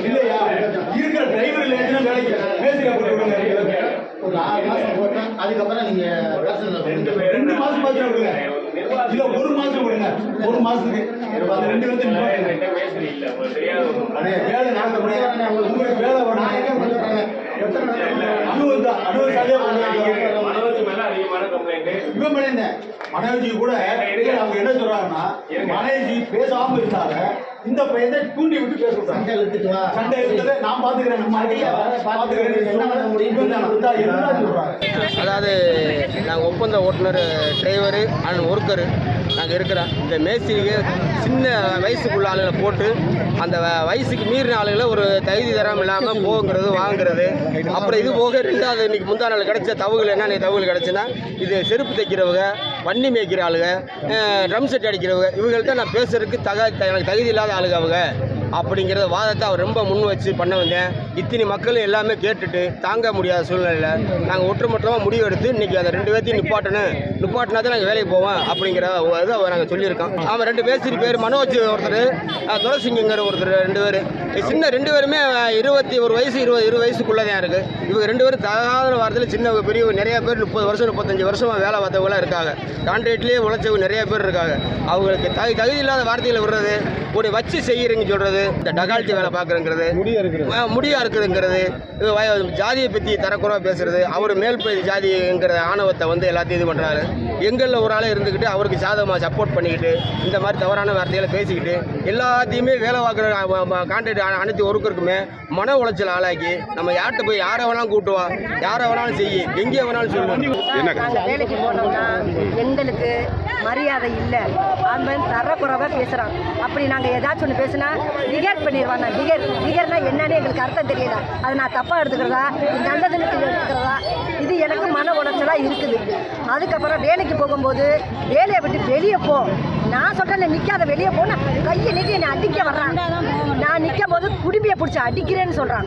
இல்லையா? இருக்கிற டிரைவர் வேலைக்கு போட்டு விடுங்க? ஒரு ஆறு மாசம் அதுக்கப்புறம் நீங்க. ரெண்டு மாசம் பாத்திரம் விடுங்க. இல்ல ஒரு மாசம் விடுங்க. ஒரு மாசத்துக்கு. ரெண்டு வேலை உங்களுக்கு வேலை நான் நாள் அனுபவம் தான். அனுபவம் பண்ணுவாங்க கம்ப்ளைண்ட் இவன் பண்ணியிருந்த மனைவி கூட அவங்க என்ன சொல்றாங்கன்னா மனைவி பேசாம இருந்தாங்க. இந்த பையனை தூண்டி விட்டு பேச விட்டாங்க சண்டை இழுத்துட்டு வா. சண்டை இருக்கிறத நான் பாத்துக்கிறேன். நம்ம பாத்துக்கிறேன். என்ன பண்ண முடியும் இவன் தான் வந்தா என்ன சொல்றாங்க. அதாவது நாங்கள் ஒப்பந்த ஓட்டுநர் டிரைவரு அண்ட் ஒர்க்கரு நாங்கள் இருக்கிறோம் இந்த மேஸ்திரிக்கு சின்ன வயசுக்குள்ள ஆளுகளை போட்டு அந்த வ- வயசுக்கு மீறின ஆளுகளை ஒரு தகுதி தரம் இல்லாமல் போங்கிறது வாங்குறது. அப்புறம் இது போக ரெண்டாவது இன்றைக்கி முந்தா நாள் கிடைச்ச தவுகள் என்ன தவுகள் கிடச்சுன்னா இது செருப்பு தைக்கிறவங்க வண்டி மேய்க்கிற ஆளுங்க ட்ரம் செட் அடிக்கிறவங்க இவங்கள்ட்ட நான் பேசுறதுக்கு தக எனக்கு தகுதி இல்லாத ஆளுங்க அவங்க. அப்படிங்கிற வாதத்தை அவர் ரொம்ப முன் வச்சு பண்ண வந்தேன் இத்தனை மக்களும் எல்லாமே கேட்டுட்டு தாங்க முடியாத சூழ்நிலையில் நாங்கள் ஒட்டுமொத்தமாக முடிவு எடுத்து இன்றைக்கி அந்த ரெண்டு பேர்த்தையும் நிப்பாட்டணும். நிப்பாட்டினா தான் நாங்கள் வேலைக்கு போவோம் அப்படிங்கிற ஒரு இதை நாங்கள் சொல்லியிருக்கோம். அவன் ரெண்டு பேர் பேர் மனோஜ் ஒருத்தர் துளசிங்கிற ஒருத்தர் ரெண்டு பேர். சின்ன ரெண்டு பேருமே இருபத்தி ஒரு வயசு இருபது இருபது வயசுக்குள்ளே தான் இருக்குது இவங்க ரெண்டு பேரும் தகாத வாரத்தில் சின்ன பெரிய நிறைய பேர் முப்பது வருஷம் முப்பத்தஞ்சு வருஷமாக வேலை பார்த்தவங்களாம் இருக்காங்க. கான்ட்ராக்ட்லேயே உழைச்சவங்க நிறைய பேர் இருக்காங்க. அவங்களுக்கு தகுதி தகுதி இல்லாத வார்த்தைகளை விடுறது ஒரு வச்சு செய்கிறீங்க சொல்கிறது இந்த டகால்ட்டி வேலை பார்க்குறங்கிறது முடியா இருக்குதுங்கிறது ஜாதியை பற்றி தரக்குறவா பேசுறது அவர் மேல் ஜாதிங்கிற ஆணவத்தை வந்து எல்லாத்தையும் இது பண்ணுறாரு எங்களில் ஒரு ஆளே இருந்துக்கிட்டு அவருக்கு சாதகமாக சப்போர்ட் பண்ணிக்கிட்டு இந்த மாதிரி தவறான வார்த்தைகளை பேசிக்கிட்டு எல்லாத்தையுமே வேலை பார்க்குற கான்ட்ராக்ட் அனைத்து ஒர்க்கருக்குமே மன உளைச்சல் ஆளாக்கி நம்ம யார்கிட்ட போய் யாரை வேணாலும் கூட்டுவா யாரை வேணாலும் செய்யி எங்கே வேணாலும் சொல்லுவோம் நாங்கள் வேலைக்கு போனோம்னா எங்களுக்கு மரியாதை இல்லை. அந்த மாதிரி தரக்குறவா பேசுகிறான் அப்படி நாங்கள் ஏதாச்சும் ஒன்று பேசுனா டிகேட் பண்ணிடுவாங்க டிகேட் டிகேட்னா என்னன்னு எங்களுக்கு அர்த்தம் தெரியல. அதை நான் தப்பாக எடுத்துக்கிறதா? நல்லதுன்னு எடுத்துக்கிறதா? இது எனக்கு மன உளைச்சலாக இருக்குது. அதுக்கப்புறம் வேலைக்கு போகும்போது வேலையை விட்டு வெளியே போ. நான் சொல்கிறேன் நிற்காத வெளியே போனால் கையை நீட்டி என்னை அடிக்க வர்றான். நான் நிற்கும் போது குடும்பியை பிடிச்சி அடிக்கிறேன்னு சொல்கிறான்